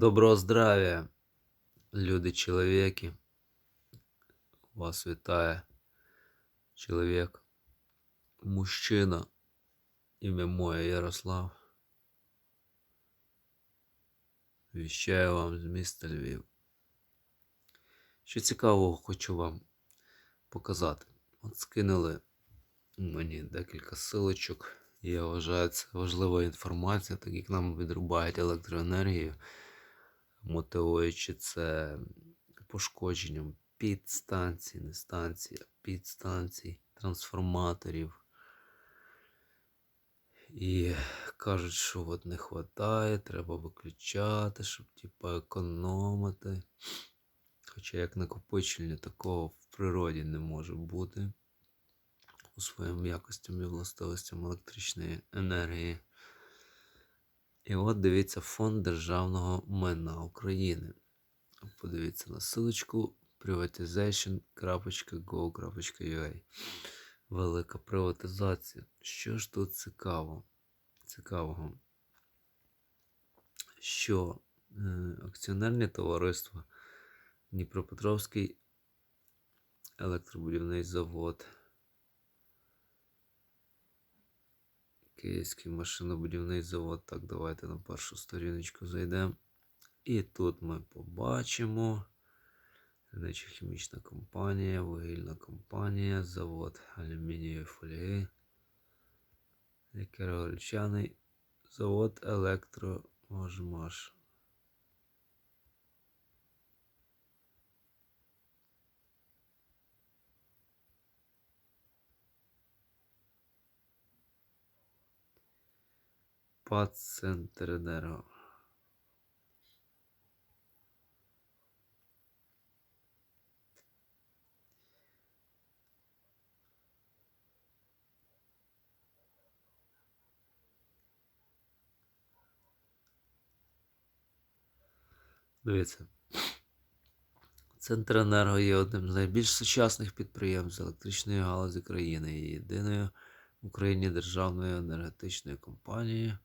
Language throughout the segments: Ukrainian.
Доброго здравия, люди чоловіки. Вас вітає чоловік, мужчина, ім'я моє Ярослав. Віщаю вам з міста Львів. Що цікавого хочу вам показати. От скинули мені декілька силочок. Я вважаю, це важлива інформація, так як нам відрубають електроенергію, мотивуючи це пошкодженням підстанцій, не станцій, а підстанцій, трансформаторів. І кажуть, що от не вистачає, треба виключати, щоб типа економити. Хоча як накопичення такого в природі не може бути у своїм якостям і властивостям електричної енергії. І от дивіться фонд державного майна України. Подивіться на силочку privatization.go.ua. Велика приватизація. Що ж тут цікаво? Цікавого? Що е, акціонерне товариство Дніпропетровський електробудівний завод. Київський машинобудівний завод. Так, давайте на першу сторіночку зайдемо. І тут ми побачимо. Хімічна компанія, вугільна компанія, завод алюмінієвої фольги. Кіровоградчаний завод електромажмаш. Пацентренерго. Дивіться. Центренерго є одним з найбільш сучасних підприємств електричної галузі країни і єдиною в Україні державною енергетичною компанією,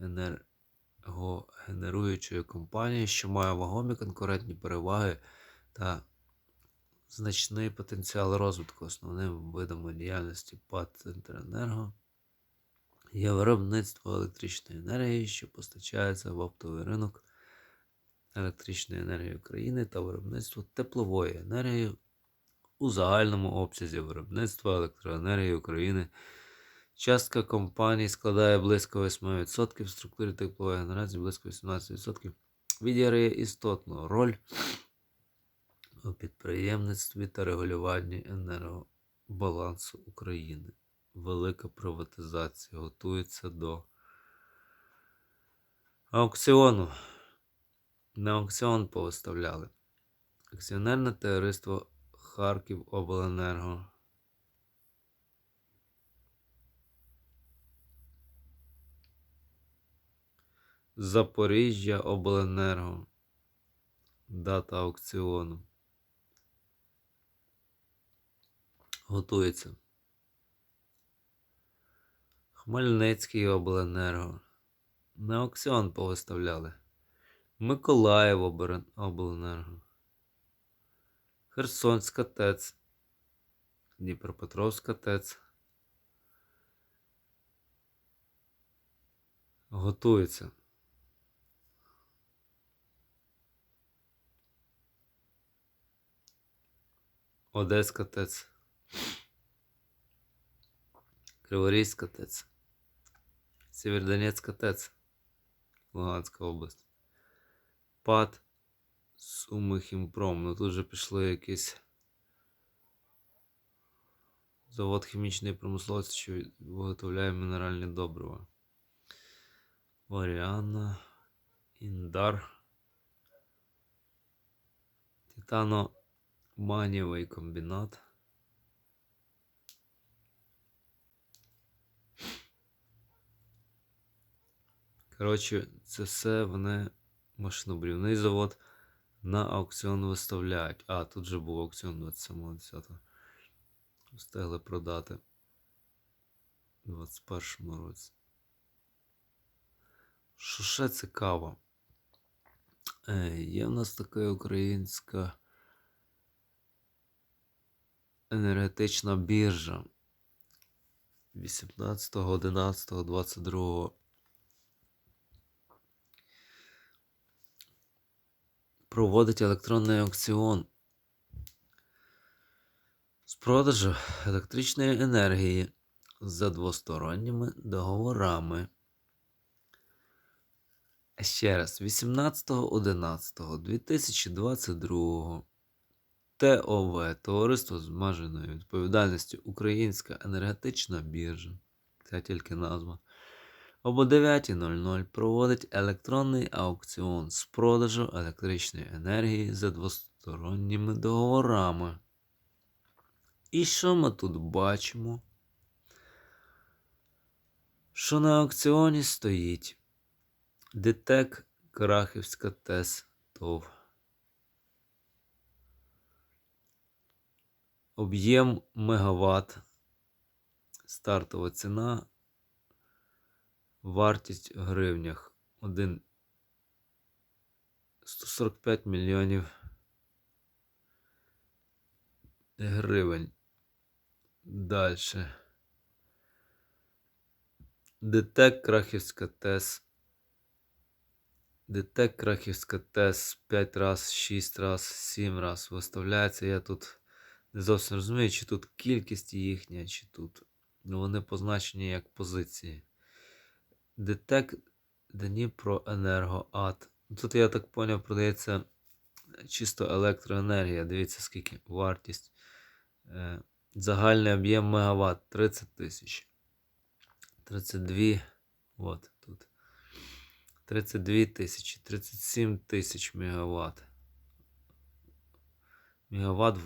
енергогенеруючою компанією, що має вагомі конкурентні переваги та значний потенціал розвитку. Основним видом діяльності ПАД Центренерго є виробництво електричної енергії, що постачається в оптовий ринок електричної енергії України та виробництво теплової енергії у загальному обсязі виробництва електроенергії України. Частка компаній складає близько 8% в структурі теплової генерації близько 18%. Відіграє істотну роль у підприємництві та регулюванні енергобалансу України. Велика приватизація готується до аукціону. На аукціон повиставляли. Акціонерне товариство Харків Обленерго. Запоріжжя Обленерго. Дата аукціону. Готується. Хмельницький Обленерго. На аукціон повиставляли. Миколаїв Обленерго. Херсонська ТЕЦ. Дніпропетровська ТЕЦ. Готується. Одеська ТЕЦ. Криворізька ТЕЦ. Сєвєродонецька ТЕЦ. Луганська область. ПАД Сумихімпром. Ну тут же пішли якісь завод хімічної промисловості, що виготовляє мінеральні добрива. Варіана, Індар. Титано-манієвий комбінат. Коротше, це все вони машинобрівний завод на аукціон виставляють. А, тут же був аукціон 27.10. Встигли продати у 2021 році. Що ще цікаво? Е, Є в нас така українська енергетична біржа. 18.11.22 проводить електронний аукціон. З продажу електричної енергії за двосторонніми договорами. Ще раз, 18.11.2022 ТОВ Товариство з обмеженою відповідальністю Українська енергетична біржа. Це тільки назва. Об 9.00 проводить електронний аукціон з продажу електричної енергії за двосторонніми договорами. І що ми тут бачимо? Що на аукціоні стоїть ДТЕК Крахівська ТЕС ТОВ. Об'єм мегаватт. Стартова ціна. Вартість в гривнях 1 145 мільйонів гривень. Далі. ДТЕК Крахівська ТЕС. ДТЕК Крахівська ТЕС 5 раз, 6 раз, 7 раз виставляється. Я тут не зовсім розумію, чи тут кількість їхня, чи тут. Ну, вони позначені як позиції. ДТЕК Дніпроенергоат. Тут, я так поняв, продається чисто електроенергія. Дивіться, скільки вартість. Е, Загальний об'єм мегаватт 30 тисяч. 32. От тут. 32 тисячі, 37 тисяч мегаватт. Мегаватт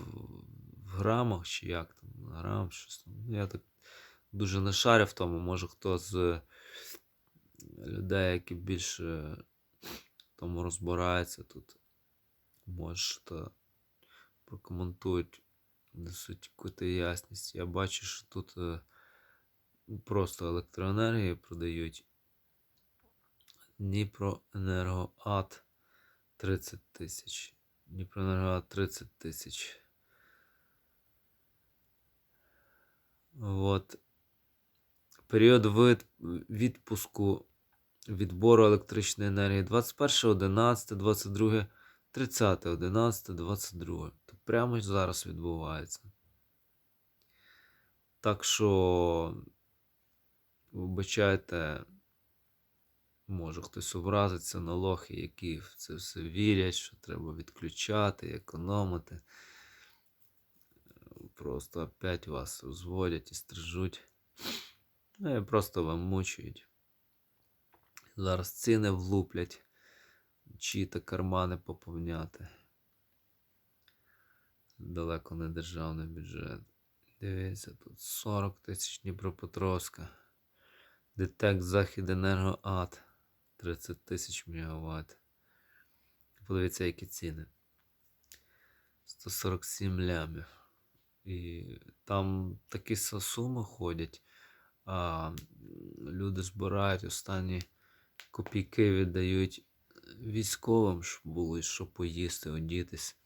грамах чи як там? Грам, щось. Ну, Я так дуже не шарю в тому. Може хто з людей, які більше тому розбираються тут. Може то прокоментують, несуть якусь ясність. Я бачу, що тут е, просто електроенергію продають. Дніпроенергоат 30 тисяч. Дніпроенергоат 30 тисяч. Вот. Період від, відпуску відбору електричної енергії 21.11.22, 30.11.22. То прямо зараз відбувається. Так що, вибачайте, може хтось образиться на лохи, які в це все вірять, що треба відключати, економити. Просто опять вас розводять і стрижуть. Ну, і просто вам мучують. Зараз ціни влуплять, чиї-то кармани поповняти. Далеко не державний бюджет. Дивіться, тут 40 тисяч Дніпропетровська. ДТЕК Західенергоат 30 тисяч мегаватт. Подивіться, які ціни. 147 лямів. І там такі суми ходять. А люди збирають останні копійки віддають військовим, щоб було що поїсти, одітись.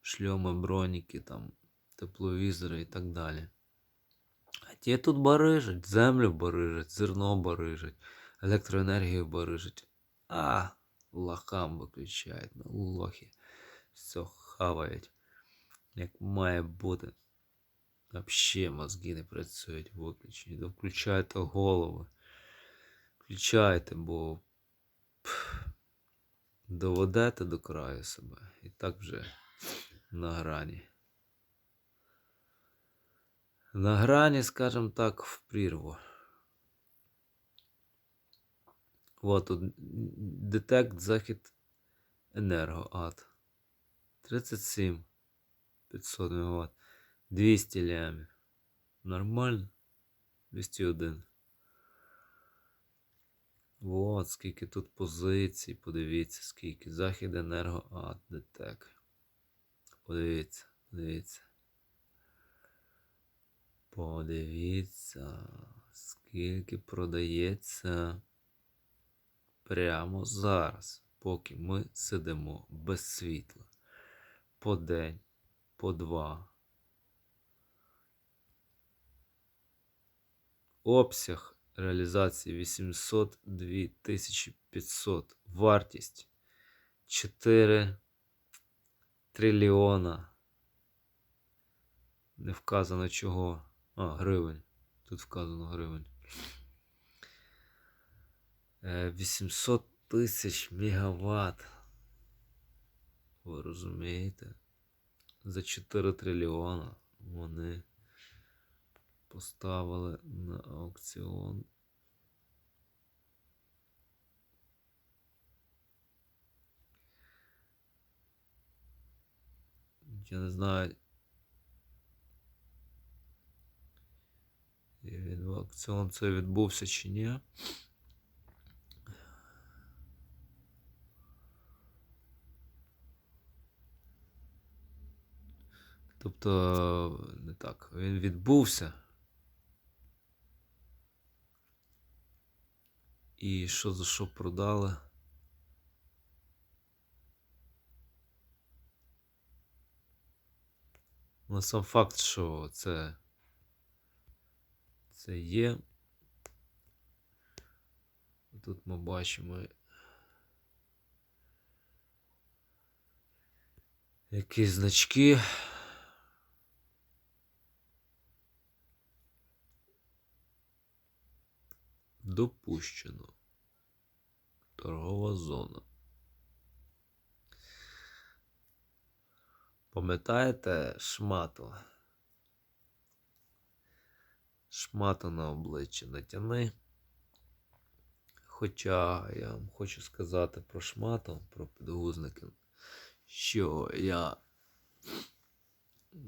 Шльоми, броніки, там, тепловізори і так далі. А ті тут барижать, землю барижать, зерно барижать, електроенергію барижать. А, лохам виключають, ну, лохи. Все хавають. Як має бути. Взагалі мозги не працюють виключені. Включайте голови. Включайте, бо пф, доведете до краю себе. І так вже на грані. На грані, скажімо так, в прірву. Вот тут детект захід енергоат. 37 500 МВт. 200 лямів. Нормально? 201. Вот, скільки тут позицій. Подивіться, скільки. Захід енергоат детек. Подивіться, подивіться. Подивіться, скільки продається прямо зараз. поки ми сидимо без світла. По день, по два. Обсяг реалізації 802 500. Вартість 4 трильйона. Не вказано чого. А, гривень. Тут вказано гривень. Е, 800 тисяч мегаватт. Ви розумієте? За 4 трильйона вони поставили на аукціон. Я не знаю. аукціон це відбувся чи ні. Тобто, не так, він відбувся. І що за що продали? Ну, сам факт, що це, це є. Тут ми бачимо якісь значки. Допущено. Торгова зона. Пам'ятаєте шмату? Шмату на обличчя натяни. Хоча я вам хочу сказати про шмату, про підгузники, що я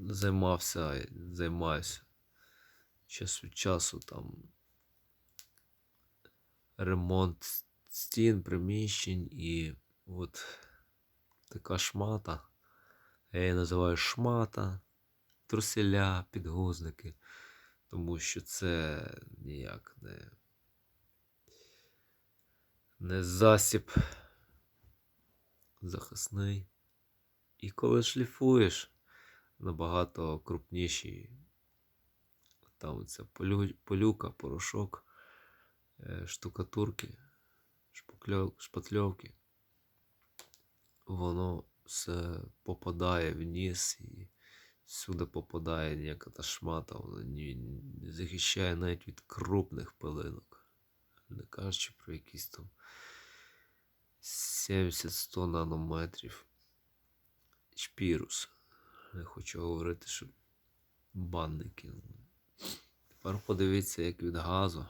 займався, займаюся час від часу там ремонт стін, приміщень і от така шмата. Я її називаю шмата, труселя, підгузники, тому що це ніяк не, не засіб захисний. І коли шліфуєш набагато крупніші, там ця полю, полюка, порошок, штукатурки, шпатльовки, воно все попадає в ніс і всюди попадає ніяка та шмата, вона не, не захищає навіть від крупних пилинок. Не кажучи про якісь там 70-100 нанометрів. Шпірус. Не хочу говорити, що банники. Тепер подивіться, як від газу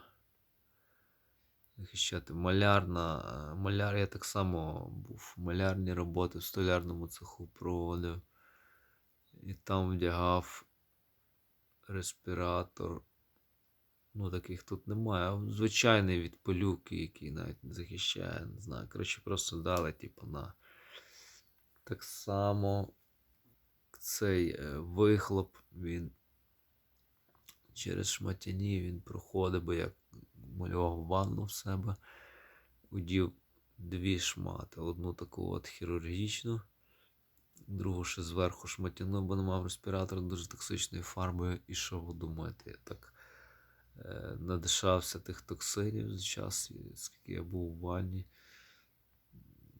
захищати. Малярна. е, Маляр я так само був. Малярні роботи в столярному цеху проводив. І там вдягав респіратор. Ну, таких тут немає. Звичайний від пилюки, який навіть не захищає, не знаю. Коротше, просто дали, типу, на. Так само цей е, вихлоп, він через шматяні він проходить, бо я малював ванну в себе, удів дві шмати. Одну таку от хірургічну, другу ще зверху шматяну, бо не мав респіратор дуже токсичною фарбою. І що ви думаєте? Я так е, надишався тих токсинів за час, скільки я був у ванні.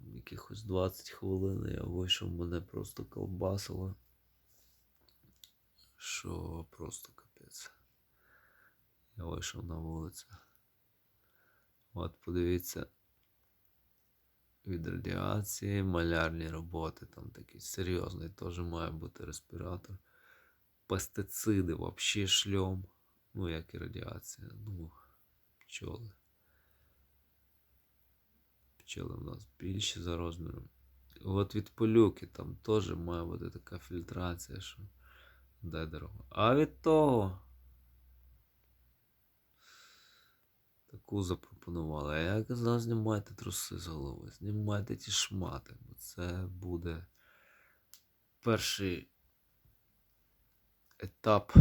Якихось 20 хвилин я вийшов, мене просто колбасило. Що просто капець. Я вийшов на вулицю. От подивіться. Від радіації, малярні роботи, там такий серйозний теж має бути респіратор. Пестициди, взагалі шльом. Ну, як і радіація. Ну, пчоли. Пчоли в нас більші за розміром. От від полюки там теж має бути така фільтрація, що дай дорогу. А від того Таку запропонували. А я казав, знімайте труси з голови, знімайте ті шмати, бо це буде перший етап.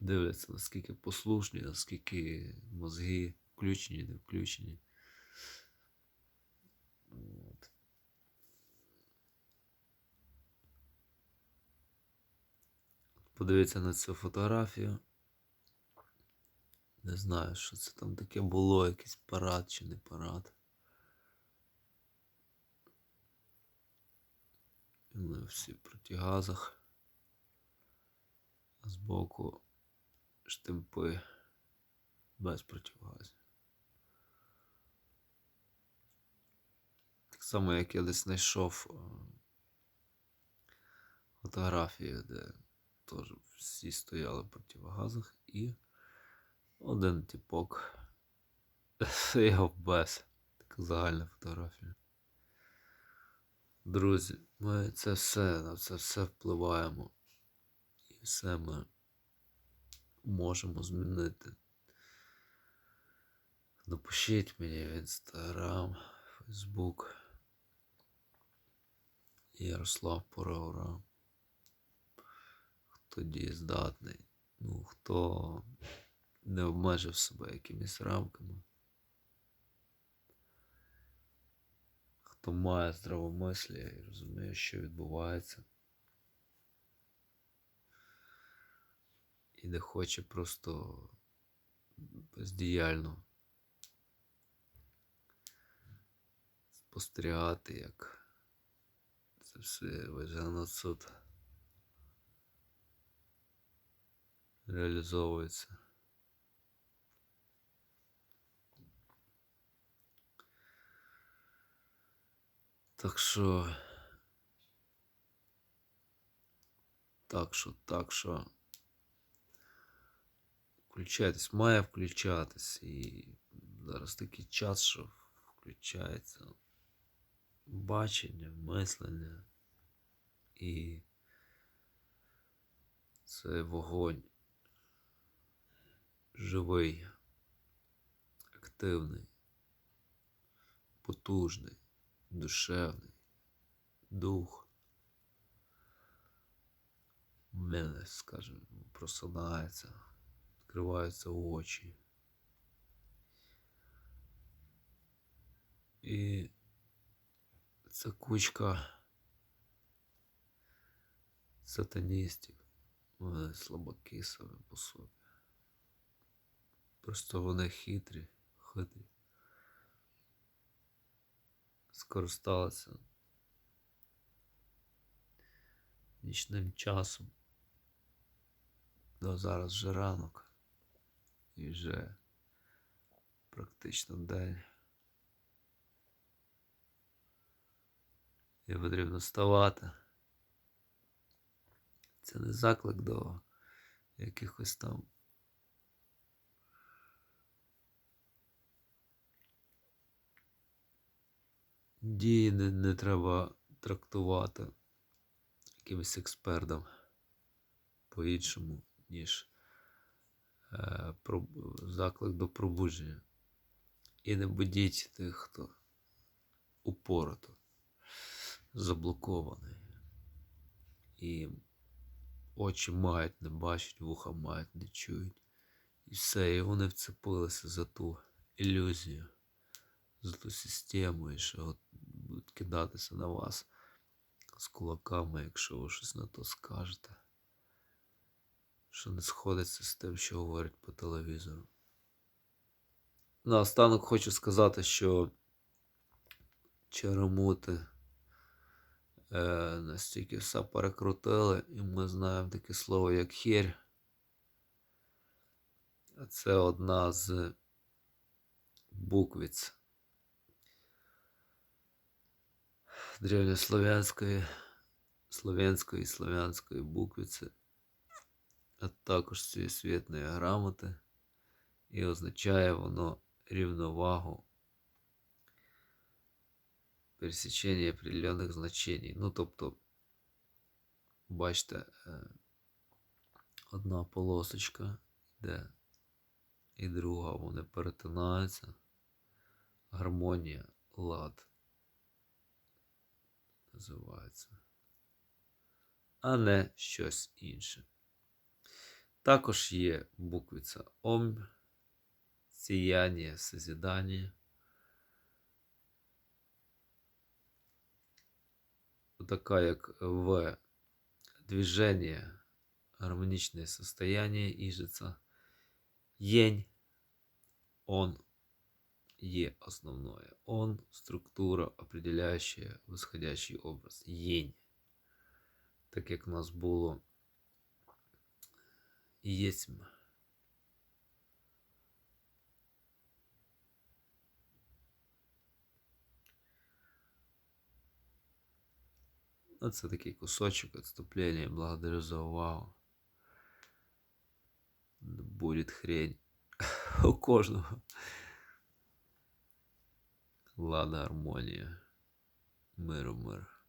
Дивляться, наскільки послушні, наскільки мозги включені, не включені. Подивіться на цю фотографію. Не знаю, що це там таке було, якийсь парад чи не парад. Вони всі в протигазах. А збоку штимпи без противогазів. Так само, як я десь знайшов е, фотографію, де теж всі стояли в противогазах і один типок стояв без. Така загальна фотографія. Друзі, ми це все, на це все впливаємо. І все ми можемо змінити. Напишіть мені в інстаграм, фейсбук. Ярослав Пораура. Хто дієздатний, ну хто не обмежив себе якимись рамками. Хто має здравомислля і розуміє, що відбувається. І не хоче просто бездіяльно спостерігати, як це все вижено суд реалізовується. Так що. Так що, так що. Включайтесь, має включатись. І зараз такий час, що включається бачення, мислення і цей вогонь живий, активний, потужний душевний дух. В мене, скажімо, просинається, відкриваються очі. І ця кучка сатаністів, вони слабаки себе по собі. Просто вони хитрі, хитрі скористалася нічним часом. До зараз вже ранок і вже практично день. І потрібно вставати. Це не заклик до якихось там дії не, не треба трактувати якимось експертом по-іншому, ніж е, про, заклик до пробудження. І не будіть тих, хто упорото заблокований. І очі мають не бачать, вуха мають не чують. І все, і вони вцепилися за ту ілюзію за ту систему і що от будуть кидатися на вас з кулаками, якщо ви щось на то скажете. Що не сходиться з тим, що говорять по телевізору. Наостанок хочу сказати, що черемути е, настільки все перекрутили, і ми знаємо таке слово, як хір. Це одна з буквиць древньослов'янської, слов'янської і слов'янської буквиці, а також цієї світної грамоти, і означає воно рівновагу пересічення определенних значень. Ну, тобто, бачите, е, одна полосочка йде, і друга вони перетинаються. Гармонія, лад називається, а не щось інше. Також є буквиця Ом, сіяння, созідання. Така як В движення, гармоничное состояние ижица. Єнь, он є основное. Он – структура, определяющая восходящий образ. Єнь. Так як в нас було єсмь. Оце такий кусочок відступлення. Благодарю за увагу. Будет хрень. У кожного. Ладно, гармонія. Миру, мир.